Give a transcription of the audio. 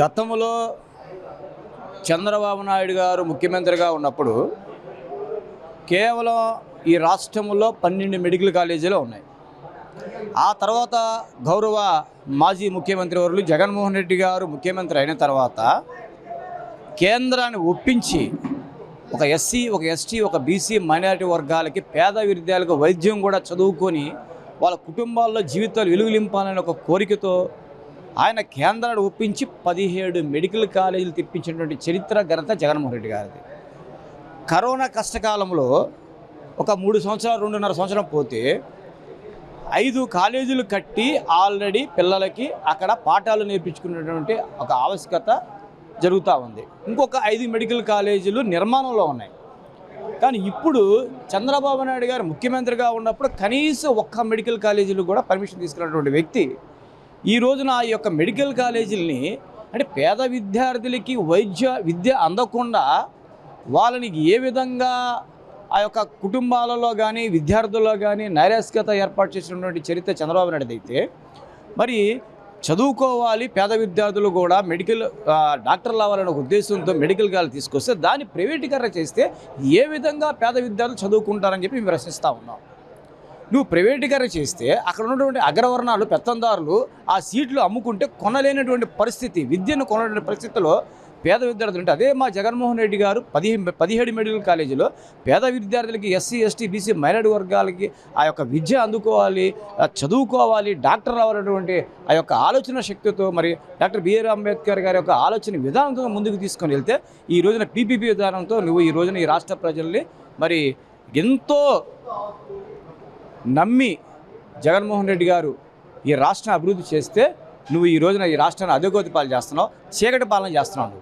గతంలో చంద్రబాబు నాయుడు గారు ముఖ్యమంత్రిగా ఉన్నప్పుడు కేవలం ఈ రాష్ట్రంలో పన్నెండు మెడికల్ కాలేజీలు ఉన్నాయి. ఆ తర్వాత గౌరవ మాజీ ముఖ్యమంత్రి వరులు జగన్మోహన్ రెడ్డి గారు ముఖ్యమంత్రి అయిన తర్వాత కేంద్రాన్ని ఒప్పించి ఒక ఎస్సీ ఒక ఎస్టీ ఒక బీసీ మైనారిటీ వర్గాలకి పేద విద్యాలకు వైద్యం కూడా చదువుకొని వాళ్ళ కుటుంబాల్లో జీవితాలు వెలుగులింపాలనే ఒక కోరికతో ఆయన కేంద్రాన్ని ఒప్పించి పదిహేడు మెడికల్ కాలేజీలు తెప్పించినటువంటి చరిత్ర ఘనత జగన్మోహన్ రెడ్డి గారిది. కరోనా కష్టకాలంలో ఒక మూడు సంవత్సరాలు రెండున్నర సంవత్సరం పోతే ఐదు కాలేజీలు కట్టి ఆల్రెడీ పిల్లలకి అక్కడ పాఠాలు నేర్పించుకునేటువంటి ఒక ఆవశ్యకత జరుగుతూ ఉంది. ఇంకొక ఐదు మెడికల్ కాలేజీలు నిర్మాణంలో ఉన్నాయి. కానీ ఇప్పుడు చంద్రబాబు నాయుడు గారు ముఖ్యమంత్రిగా ఉన్నప్పుడు కనీసం ఒక్క మెడికల్ కాలేజీలు కూడా పర్మిషన్ తీసుకున్నటువంటి వ్యక్తి ఈ రోజున ఆ యొక్క మెడికల్ కాలేజీలని అంటే పేద విద్యార్థులకి వైద్య విద్య అందకుండా వాళ్ళని ఏ విధంగా ఆ యొక్క కుటుంబాలలో కానీ విద్యార్థుల్లో కానీ నైరాస్యత ఏర్పాటు చేసినటువంటి చరిత్ర చంద్రబాబు నాయుడు అయితే మరి చదువుకోవాలి పేద విద్యార్థులు కూడా మెడికల్ డాక్టర్లు అవ్వాలనే ఒక ఉద్దేశంతో మెడికల్ కాలేజ్ తీసుకొస్తే దాన్ని ప్రైవేటీకరణ చేస్తే ఏ విధంగా పేద విద్యార్థులు చదువుకుంటారని చెప్పి మేము ప్రశ్నిస్తూ ఉన్నాం. నువ్వు ప్రైవేటీకరణ చేస్తే అక్కడ ఉన్నటువంటి అగ్రవర్ణాలు పెత్తందారులు ఆ సీట్లు అమ్ముకుంటే కొనలేనటువంటి పరిస్థితి విద్యను కొనలేని పరిస్థితిలో పేద విద్యార్థులు అంటే అదే మా జగన్మోహన్ రెడ్డి గారు పదిహే పదిహేడు మెడికల్ కాలేజీలో పేద విద్యార్థులకి ఎస్సీ ఎస్టీ బీసీ మైనార్టీ వర్గాలకి ఆ యొక్క విద్య అందుకోవాలి చదువుకోవాలి డాక్టర్ అవ్వాలన్నటువంటి ఆ యొక్క ఆలోచన శక్తితో మరి డాక్టర్ బిఆర్ అంబేద్కర్ గారి యొక్క ఆలోచన విధానంతో ముందుకు తీసుకొని వెళ్తే ఈ రోజున పీపీపీ విధానంతో నువ్వు ఈ రోజున ఈ రాష్ట్ర ప్రజల్ని మరి ఎంతో నమ్మి జగన్మోహన్ రెడ్డి గారు ఈ రాష్ట్రం అభివృద్ధి చేస్తే నువ్వు ఈ రోజున ఈ రాష్ట్రాన్ని అధోగతి పాలు చేస్తున్నావు చీకటి పాలన చేస్తున్నావు